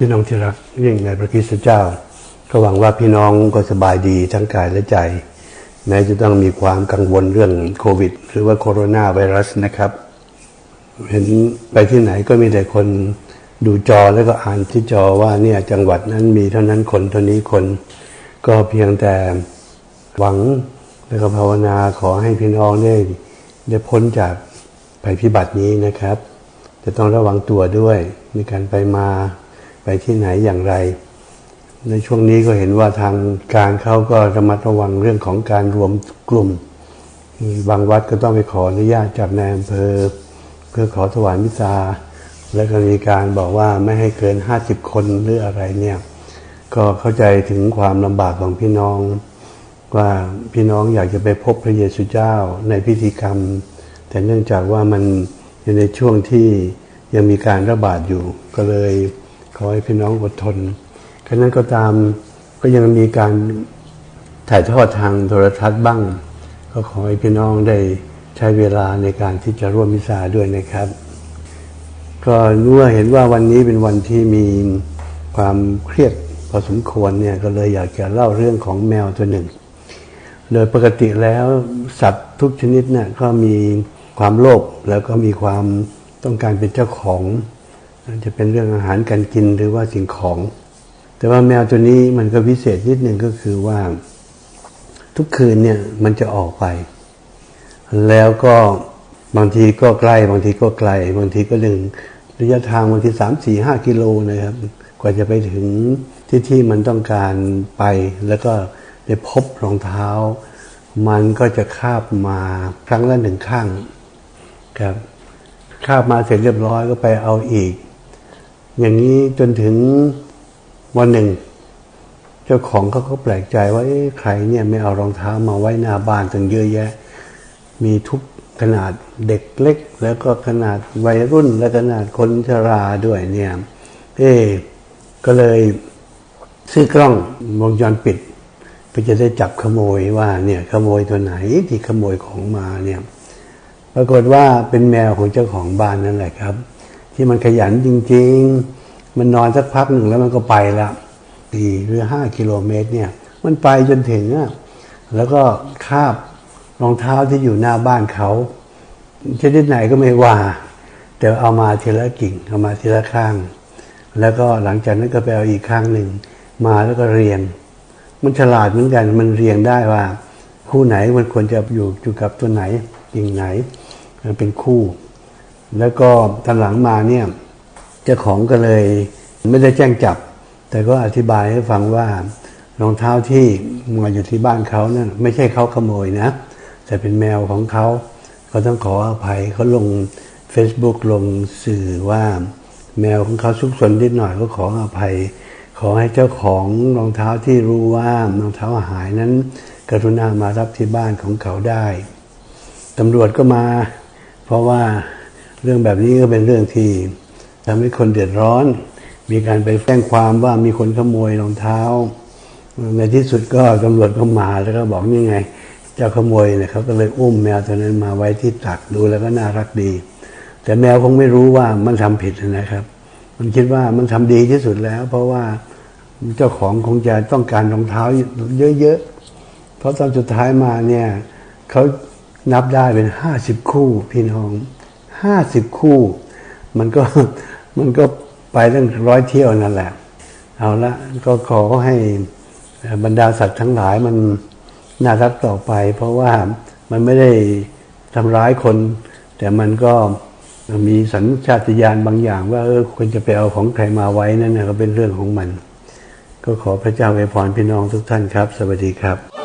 พี่น้องที่รักยิ่งในพระคริสต์เจ้า ก็หวังว่าพี่น้องก็สบายดีทั้งกายและใจแม้จะต้องมีความกังวลเรื่องโควิด หรือว่าโคโรนาไวรัสนะครับ เห็นไปที่ไหนก็มีแต่คนดูจอแล้วก็อ่านที่จอว่าเนี่ยจังหวัดนั้นมีเท่านั้นคนเท่านี้คน ก็เพียงแต่หวังแล้วก็ภาวนาขอให้พี่น้องได้ได้พ้นจากภัยพิบัตินี้นะครับ จะต้องระวังตัวด้วยในการไปมา ไปที่ไหนอย่างไร ในช่วงนี้ก็เห็นว่าทางการเขาก็ระมัดระวังเรื่องของการรวมกลุ่ม บางวัดก็ต้องไปขออนุญาตจากนายอำเภอ เพื่อขอถวายมิซาแล้วก็มีการบอกว่าไม่ให้เกินห้าสิบคนหรืออะไรเนี่ยก็เข้าใจถึงความลำบากของพี่น้อง ว่าพี่น้องอยากจะไปพบพระเยซูเจ้าในพิธีกรรม แต่เนื่องจากว่ามันอยู่ในช่วงที่ยังมีการระบาดอยู่ก็เลย ขอให้พี่น้องอดทนขณะนั้นก็ตามก็ยังมีการถ่ายทอดทางโทรทัศน์บ้าง ก็ขอให้พี่น้องได้ใช้เวลาในการที่จะร่วมมิสาด้วยนะครับ ก็เมื่อเห็นว่าวันนี้เป็นวันที่มีความเครียดพอสมควรเนี่ยก็เลยอยากจะเล่าเรื่องของแมวตัวหนึ่ง โดยปกติแล้วสัตว์ทุกชนิดเนี่ยก็มีความโลภแล้วก็มีความต้องการเป็นเจ้าของ จะเป็นเรื่องอาหารการกินหรือว่าสิ่งของ แต่ว่าแมวตัวนี้มันก็พิเศษนิดหนึ่งก็คือว่า ทุกคืนเนี่ยมันจะออกไป แล้วก็บางทีก็ใกล้ บางทีก็ไกล บางทีก็ดึงระยะทางบางทีสามสี่ห้ากิโลนะครับ กว่าจะไปถึงที่ที่มันต้องการไป แล้วก็ได้พบรองเท้า มันก็จะคาบมาครั้งละหนึ่งข้างครับคาบมาเสร็จเรียบร้อยก็ไปเอาอีก อย่างนี้จนถึงวันหนึ่ง เจ้าของเขาก็แปลกใจว่าใครเนี่ยไม่เอารองเท้ามาไว้หน้าบ้านตั้งเยอะแยะ มีทุกขนาดเด็กเล็ก แล้วก็ขนาดวัยรุ่นและขนาดคนชราด้วยเนี่ย เอ๊ก็เลยซื้อกล้องวงจรปิดเพื่อจะได้จับขโมยว่าเนี่ยขโมยตัวไหนที่ขโมยของมาเนี่ย ปรากฏว่าเป็นแมวของเจ้าของบ้านนั่นแหละครับ ที่มันขยันจริง ๆ มันนอนสักพักหนึ่งแล้วมันก็ไปละสี่หรือห้ากิโลเมตรเนี่ย มันไปจนถึงอะแล้วก็คาบรองเท้าที่อยู่หน้าบ้านเขาชนิดไหนก็ไม่ว่า แต่เอามาทีละกิ่ง เอามาทีละข้าง แล้วก็หลังจากนั้นก็ไปเอาอีกข้างหนึ่ง มาแล้วก็เรียง มันฉลาดเหมือนกัน มันเรียงได้ว่า คู่ไหนมันควรจะอยู่อยู่กับตัวไหนกิ่งไหน มันเป็นคู่ แล้วก็ตอนหลังมาเนี่ยเจ้าของก็เลยไม่ได้แจ้งจับ แต่ก็อธิบายให้ฟังว่ารองเท้าที่มาอยู่ที่บ้านเขานั่นไม่ใช่เขาขโมยนะ แต่เป็นแมวของเขาเขาต้องขออภัยเขาลง Facebook ลงสื่อว่าแมวของเขาซุกซนนิดหน่อยก็ขออภัย ขอให้เจ้าของรองเท้าที่รู้ว่ารองเท้าหายนั้น กรุณามารับที่บ้านของเขาได้ตำรวจก็มา เพราะว่า เรื่องแบบนี้ก็เป็นเรื่องที่ทำให้คนเดือดร้อน มีการไปแจ้งความว่ามีคนขโมยรองเท้า ในที่สุดก็ตำรวจก็มาแล้วก็บอกนี่ไงเจ้าขโมยเนี่ยเขาก็เลยอุ้มแมวตัวนั้นมาไว้ที่ตักดูแล้วก็น่ารักดี แต่แมวคงไม่รู้ว่ามันทำผิดนะครับ มันคิดว่ามันทำดีที่สุดแล้ว เพราะว่าเจ้าของคงจะต้องการรองเท้าเยอะๆ เพราะตอนสุดท้ายมาเนี่ยเขานับได้เป็นห้าสิบคู่พี่น้อง ห้าสิบคู่ มันก็มันก็ไปตั้งร้อยเที่ยวนั่นแหละ เอาละก็ขอให้บรรดาสัตว์ทั้งหลายมันน่ารักต่อไป เพราะว่ามันไม่ได้ทำร้ายคน แต่มันก็มีสัญชาตญาณบางอย่าง ว่าเออควรจะไปเอาของใครมาไว้นั่นนะก็เป็นเรื่องของมัน ก็ขอพระเจ้าอวยพรพี่น้องทุกท่านครับ สวัสดีครับ